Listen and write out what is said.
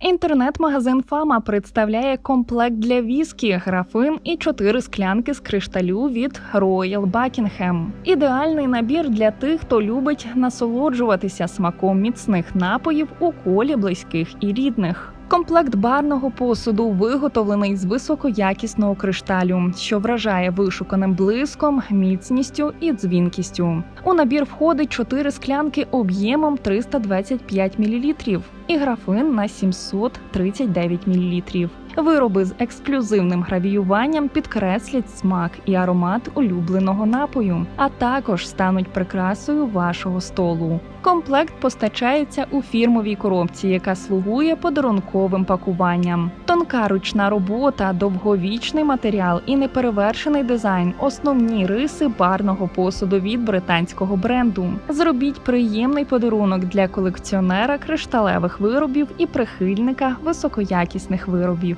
Інтернет-магазин Фама представляє комплект для віскі, графин і чотири склянки з кришталю від Royal Buckingham. Ідеальний набір для тих, хто любить насолоджуватися смаком міцних напоїв у колі близьких і рідних. Комплект барного посуду виготовлений з високоякісного кришталю, що вражає вишуканим блиском, міцністю і дзвінкістю. У набір входить 4 склянки об'ємом 325 мл і графин на 739 мл. Вироби з ексклюзивним гравіюванням підкреслять смак і аромат улюбленого напою, а також стануть прикрасою вашого столу. Комплект постачається у фірмовій коробці, яка слугує подарунковим пакуванням. Тонка ручна робота, довговічний матеріал і неперевершений дизайн основні риси барного посуду від британського бренду. Зробіть приємний подарунок для колекціонера кришталевих виробів і прихильника високоякісних виробів.